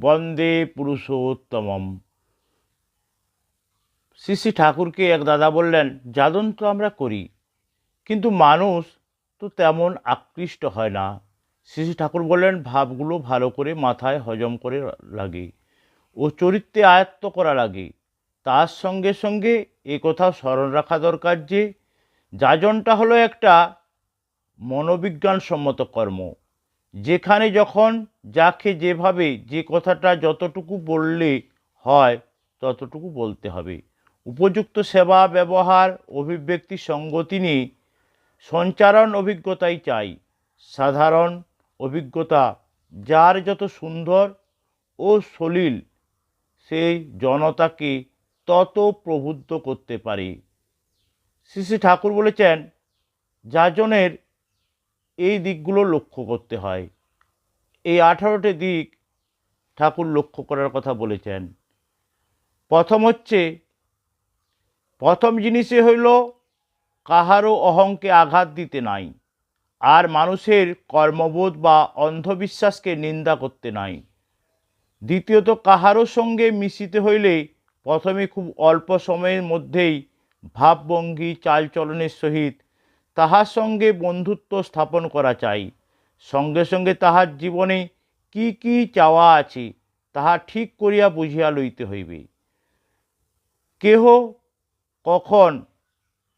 বন্দে পুরুষোত্তমম শ্রী শ্রী ঠাকুরকে এক দাদা বললেন যাদন তো আমরা করি কিন্তু মানুষ তো তেমন আকৃষ্ট হয় না শ্রী শ্রী ঠাকুর বললেন ভাবগুলো ভালো করে মাথায় হজম করে লাগে ও চরিত্রে আয়ত্ত করা লাগে তার সঙ্গে সঙ্গে এ কথা স্মরণ রাখা দরকার যে যাজনটা হলো একটা মনোবিজ্ঞানসম্মত কর্ম যেখানে যখন যাকে যেভাবে যে কথাটা যতটুকু বললে হয়, ততটুকু বলতে হবে। উপযুক্ত সেবা, ব্যবহার, অভিব্যক্তি, সঙ্গতি নিয়ে সঞ্চারণ অভিজ্ঞতাই চাই। সাধারণ অভিজ্ঞতা, যার যত সুন্দর ও সলিল সেই জনতাকে তত প্রবুদ্ধ করতে পারে। শ্রী ঠাকুর বলেছেন, যাজনের এই দিকগুলো লক্ষ্য করতে হয়। এই আঠারোটি দিক ঠাকুর লক্ষ্য করার কথা বলেছেন। প্রথম হচ্ছে, প্রথম জিনিসই হইল, কাহারও অহংকে আঘাত দিতে নাই, আর মানুষের কর্মবোধ বা অন্ধবিশ্বাসকে নিন্দা করতে নাই। দ্বিতীয়ত, কাহারও সঙ্গে মিশিতে হইলে প্রথমে খুব অল্প সময়ের মধ্যেই ভাবভঙ্গি, চালচলনের সহিত তাহার সঙ্গে বন্ধুত্ব স্থাপন করা চাই। সঙ্গে সঙ্গে তাহার জীবনে কি কি চাওয়া আছে, তাহা ঠিক করিয়া বুঝিয়া লইতে হইবে। কেহ কখন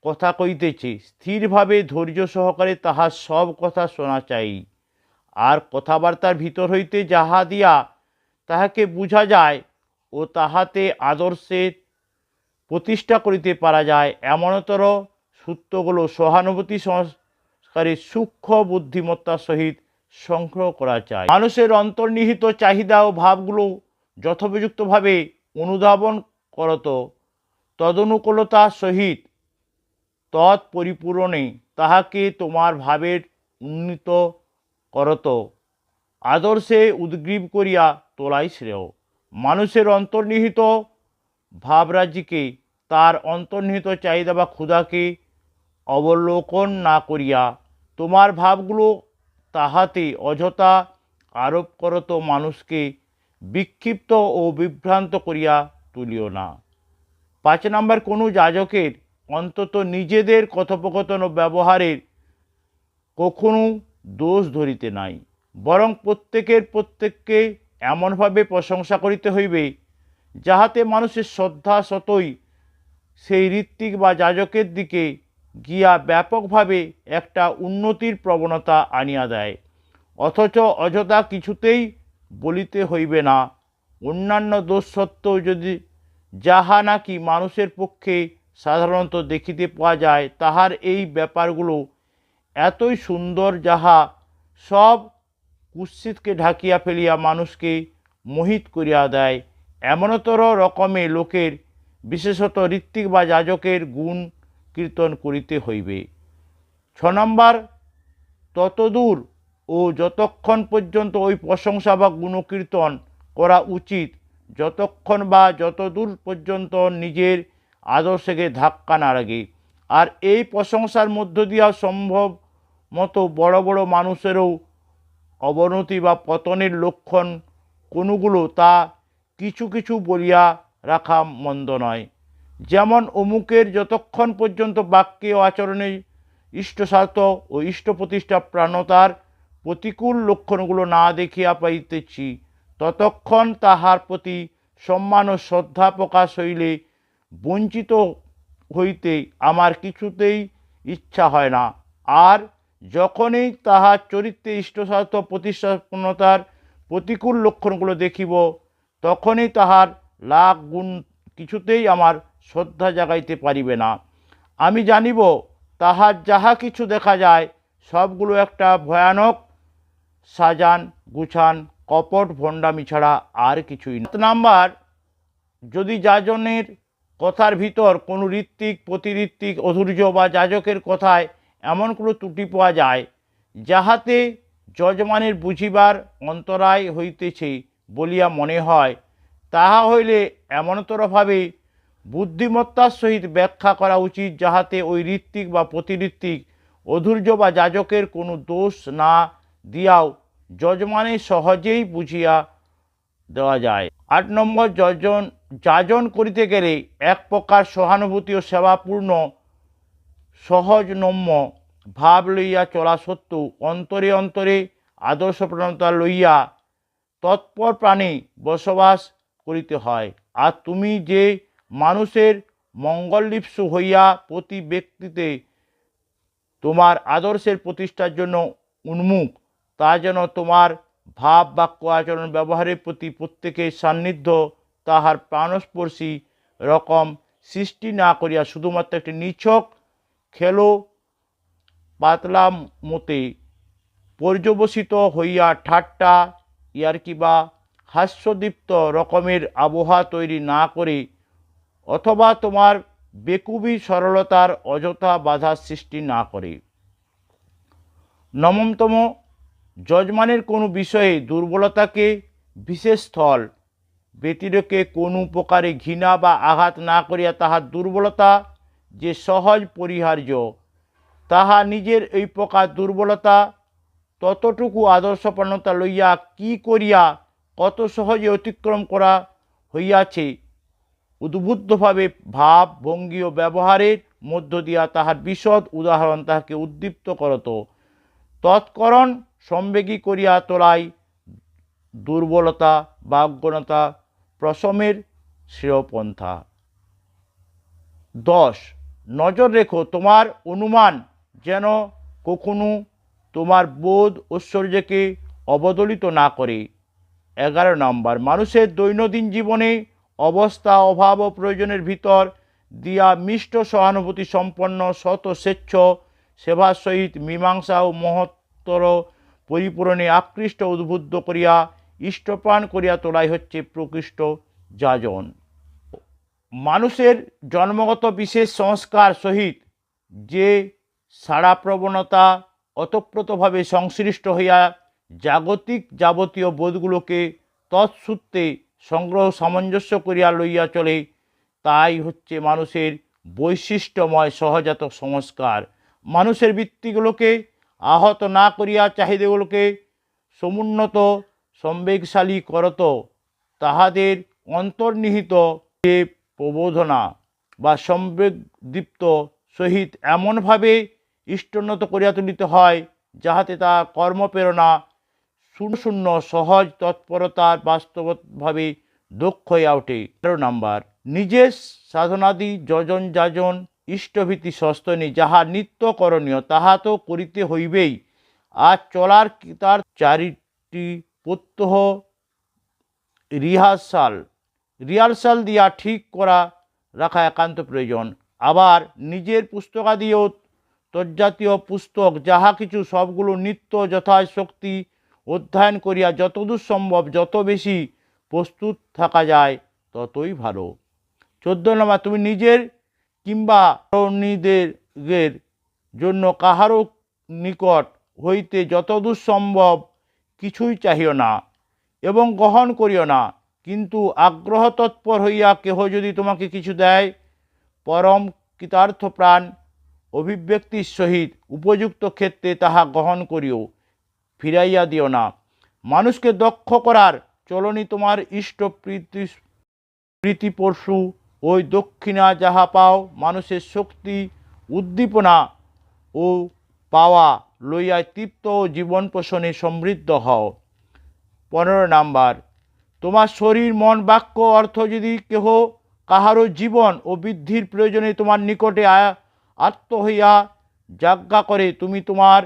কথা কইতেছে, স্থিরভাবে ধৈর্য সহকারে তাহার সব কথা শোনা চাই। আর কথাবার্তার ভিতর হইতে যাহা দিয়া তাহাকে বুঝা যায়, ও তাহাতে আদর্শের প্রতিষ্ঠা করিতে পারা যায়, এমনতর সূত্রগুলো সহানুভূতি সংস্কারে সূক্ষ্ম বুদ্ধিমত্তার সহিত সংগ্রহ করা চাই মানুষের অন্তর্নিহিত চাহিদা ও ভাবগুলো যথোপযুক্তভাবে অনুধাবন করত। তদনুকূলতার সহিত তৎপরিপূরণে তাহাকে তোমার ভাবের উন্নীত করত। আদর্শে উদ্গ্রীব করিয়া তোলাই শ্রেয়। মানুষের অন্তর্নিহিত ভাবরাজিকে তার অন্তর্নিহিত চাহিদা বা ক্ষুধাকে অবলোকন না করিয়া তোমার ভাবগুলো তাহাতে অযথা আরোপ করত মানুষকে বিক্ষিপ্ত ও বিভ্রান্ত করিয়া তুলিও না। পাঁচ নম্বর, কোনো যাজকের অন্তত নিজেদের কথোপকথন ও ব্যবহারের কখনো দোষ ধরিতে নাই, বরং প্রত্যেকের প্রত্যেককে এমনভাবে প্রশংসা করিতে হইবে, যাহাতে মানুষের শ্রদ্ধা সতই সেই ঋত্বিক বা যাজকের দিকে গিয়া ব্যাপকভাবে একটা উন্নতির প্রবণতা আনিয়া দেয়। অথচ অযথা কিছুতেই বলিতে হইবে না। অন্যান্য দোষ সত্ত্বেও যদি যাহা নাকি মানুষের পক্ষে সাধারণত দেখিতে পাওয়া যায়, তাহার এই ব্যাপারগুলো এতই সুন্দর যাহা সব কুৎসিতকে ঢাকিয়া ফেলিয়া মানুষকে মোহিত করিয়া দেয়। এমনতর রকমে লোকের, বিশেষত ঋত্বিক বা যাজকের গুণ কীর্তন করিতে হইবে। ছ নম্বর, ততদূর ও যতক্ষণ পর্যন্ত ওই প্রশংসা বা গুণকীর্তন করা উচিত, যতক্ষণ বা যতদূর পর্যন্ত নিজের আদর্শকে ধাক্কা না লাগে। আর এই প্রশংসার মধ্য দিয়া সম্ভব মতো বড় বড় মানুষেরও অবনতি বা পতনের লক্ষণ কোনগুলো তা কিছু কিছু বলিয়া রাখা মন্দ নয়। যেমন অমুকের যতক্ষণ পর্যন্ত বাক্যে ও আচরণে ইষ্টস্বার্থ ও ইষ্ট প্রতিষ্ঠা প্রাণতার প্রতিকূল লক্ষণগুলো না দেখিয়া পাইতেছি, ততক্ষণ তাহার প্রতি সম্মান ও শ্রদ্ধা প্রকাশ হইলে বঞ্চিত হইতে আমার কিছুতেই ইচ্ছা হয় না। আর যখনই তাহার চরিত্রে ইষ্টস্বার্থ প্রতিষ্ঠাপনতার প্রতিকূল লক্ষণগুলো দেখিব, তখনই তাহার লাভ গুণ কিছুতেই আমার শ্রদ্ধা জাগাইতে পারিবে না। আমি জানিব, তাহার যাহা কিছু দেখা যায়, সবগুলো একটা ভয়ানক সাজান, গুছান, কপট ভণ্ডামি ছাড়া আর কিছুই না। নাম্বার, যদি যাজনের কথার ভিতর কোনো ঋত্বিক, প্রতিঋত্বিক, অধৈর্য বা যাজকের কথায় এমন কোনো ত্রুটি পাওয়া যায়, যাহাতে যজমানের বুঝিবার অন্তরায় হইতেছে বলিয়া মনে হয়, তাহা হইলে এমনতরভাবে বুদ্ধিমত্তার সহিত ব্যাখ্যা করা উচিত যাহাতে ওই ঋত্বিক বা প্রতিঋত্বিক, অধৈর্য বা যাজকের কোনো দোষ না দিয়াও যজমানে সহজেই বুঝিয়া দেওয়া যায়। আট নম্বর, যজন যাজন করিতে গেলে এক প্রকার সহানুভূতি ও সেবাপূর্ণ সহজনম্য ভাব লইয়া চলা সত্ত্বেও অন্তরে অন্তরে আদর্শ প্রণতা লইয়া তৎপর প্রাণী বসবাস করিতে হয়। আর তুমি যে মানুষের মঙ্গললিপ্সু হইয়া প্রতি ব্যক্তিতে তোমার আদর্শের প্রতিষ্ঠার জন্য উন্মুখ, তা যেন তোমার ভাব বাক্য আচরণ ব্যবহারের প্রতি প্রত্যেকের সান্নিধ্য তাহার প্রাণস্পর্শী রকম সৃষ্টি না করিয়া শুধুমাত্র একটি নিছক খেলো পাতলা মতে পর্যবসিত হইয়া ঠাট্টা, ইয়ার্কি বা হাস্যদীপ্ত রকমের আবহাওয়া তৈরি না করে অথবা তোমার বেকুবি সরলতার অযথা বাধার সৃষ্টি না করে। নবমতম, যজমানের কোনো বিষয়ে দুর্বলতাকে বিশেষ স্থল ব্যতিরেকে কোনো প্রকারে ঘৃণা বা আঘাত না করিয়া তাহার দুর্বলতা যে সহজ পরিহার্য, তাহা নিজের এই প্রকার দুর্বলতা ততটুকু আদর্শপূর্ণতা লইয়া কি করিয়া কত সহজে অতিক্রম করা হইয়াছে উদ্বুদ্ধভাবে ভাব, ভঙ্গি ও ব্যবহারের মধ্য দিয়া তাহার বিশদ উদাহরণ তাহাকে উদ্দীপ্ত করত। তৎকরণ সম্বেগী করিয়া তোলাই দুর্বলতা বা অজ্ঞতা প্রশমের শ্রেয়পন্থা। দশ, নজর রেখো তোমার অনুমান যেন কখনো তোমার বোধ ঐশ্বর্যকে অবদলিত না করে। এগারো নম্বর, মানুষের দৈনন্দিন জীবনে অবস্থা, অভাব ও প্রয়োজনের ভিতর দিয়া মিষ্ট সহানুভূতি সম্পন্ন শত স্বেচ্ছ সেবার সহিত মীমাংসা ও মহত্তর পরিপূরণে আকৃষ্ট উদ্বুদ্ধ করিয়া ইষ্টপ্রাণ করিয়া তোলাই হচ্ছে প্রকৃষ্ট যাজন। মানুষের জন্মগত বিশেষ সংস্কার সহিত যে সাড়া প্রবণতা অতপ্রতভাবে সংশ্লিষ্ট হইয়া জাগতিক যাবতীয় বোধগুলোকে তৎসূত্রে সংগ্রহ সামঞ্জস্য করিয়া লইয়া চলে, তাই হচ্ছে মানুষের বৈশিষ্ট্যময় সহজাত সংস্কার। মানুষের বৃত্তিগুলোকে আহত না করিয়া চাহিদাগুলোকে সমুন্নত, সম্বেগশালী করত, তাহাদের অন্তর্নিহিত যে প্রবোধনা বা সম্বেগদীপ্ত সহিত এমনভাবে ইষ্টোন্নত করিয়া তুলিতে হয়, যাহাতে তা কর্মপ্রেরণা শূন্য শূন্য সহজ তৎপরতার বাস্তবভাবে দক্ষ হয়ে ওঠে। তেরো নম্বর নিজের সাধনাদি যজন যাজন ইষ্টভীতি সস্তনি যাহা নিত্য করণীয় তাহা তো করিতে হইবেই। আর চলার তার চারিটি প্রত্যহ রিহার্সাল রিহার্সাল দিয়া ঠিক করা রাখা একান্ত প্রয়োজন। আবার নিজের পুস্তকাদিও তজ্জাতীয় পুস্তক, যাহা কিছু সবগুলো নিত্য যথাশক্তি অধ্যয়ন করিয়া যতদূর সম্ভব, যত বেশি প্রস্তুত থাকা যায়, ততই ভালো। চোদ্দ নম্বর, তুমি নিজের কিংবা নিজেদের জন্য কাহারও নিকট হইতে যতদূর সম্ভব কিছুই চাহিও না এবং গ্রহণ করিও না। কিন্তু আগ্রহ তৎপর হইয়া কেহ যদি তোমাকে কিছু দেয়, পরম কৃতার্থ প্রাণ অভিব্যক্তির সহিত উপযুক্ত ক্ষেত্রে তাহা গ্রহণ করিও। ফিরাইয়া দিও না। মানুষকে দক্ষ করার চলনি তোমার ইষ্ট প্রীতি প্রীতি পরশু। ওই দক্ষিণা যাহা পাও, মানুষের শক্তি, উদ্দীপনা ও পাওয়া লইয়া তৃপ্ত ও জীবন পোষণে সমৃদ্ধ হও। পনেরো নাম্বার, তোমার শরীর, মন, বাক্য, অর্থ যদি কেহ কাহারও জীবন ও বৃদ্ধির প্রয়োজনে তোমার নিকটে আত্ম হইয়া যাজ্ঞা করে, তুমি তোমার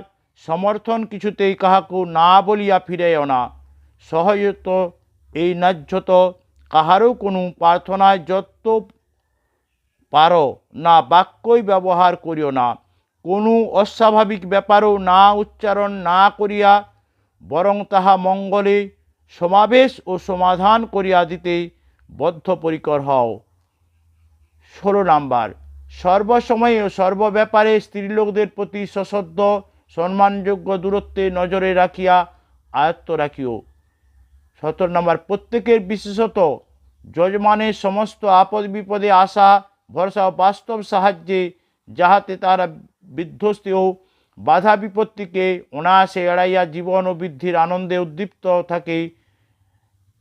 সমর্থন কিছুতেই কাহাকু না বলিয়া ফিরাইও না। সহজত এই ন্যায্যত কাহারও কোনো প্রার্থনায় যত পারো না, বাক্যই ব্যবহার করিও না। কোনো অস্বাভাবিক ব্যাপারও না উচ্চারণ না করিয়া বরং তাহা মঙ্গলে সমাবেশ ও সমাধান করিয়া দিতে বদ্ধপরিকর হও। ষোলো নাম্বার, সর্বসময়ে ও সর্বব্যাপারে স্ত্রীলোকদের প্রতি সশ্রদ্ধ সম্মানযোগ্য দূরত্বে নজরে রাখিয়া আয়ত্ত রাখিও। সতেরো নম্বর, প্রত্যেকের বিশেষত যজমানের সমস্ত আপদ বিপদে আসা, ভরসা ও বাস্তব সাহায্যে যাহাতে তারা বিধ্বস্তি ও বাধা বিপত্তিকে অনায়াসে এড়াইয়া জীবন ও বৃদ্ধির আনন্দে উদ্দীপ্ত থাকে,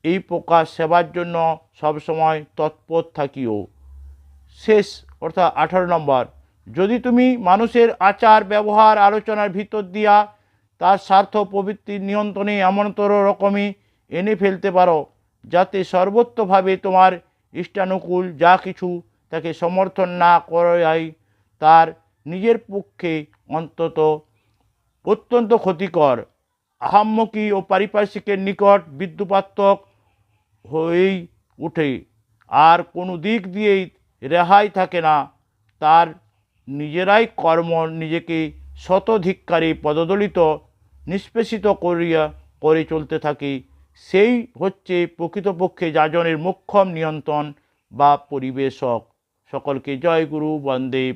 এই প্রকার সেবার জন্য সবসময় তৎপর থাকিও। শেষ, অর্থাৎ আঠারো নম্বর যদি তুমি মানুষের আচার, ব্যবহার, আলোচনার ভিতর দিয়া তার স্বার্থ প্রবৃত্তির নিয়ন্ত্রণে এমনতর রকমই এনে ফেলতে পারো, যাতে সর্বত্রভাবে তোমার ইষ্টানুকূল যা কিছু তাকে সমর্থন না করাই তার নিজের পক্ষে অন্তত অত্যন্ত ক্ষতিকর। আহাম্মকি ও পারিপার্শ্বিকের নিকট বিদ্যুপাত্মক হয়েই উঠে। আর কোনো দিক দিয়েই রেহাই থাকে না। তার নিজেরাই কর্ম নিজেকে শতধিক্কারে পদদলিত, নিষ্পেষিত করিয়া করে চলতে থাকে। সেই হচ্ছে প্রকৃতপক্ষে যাজনের মুখ্যম নিয়ন্ত্রণ বা পরিবেশক। সকলকে জয় গুরু, বন্দে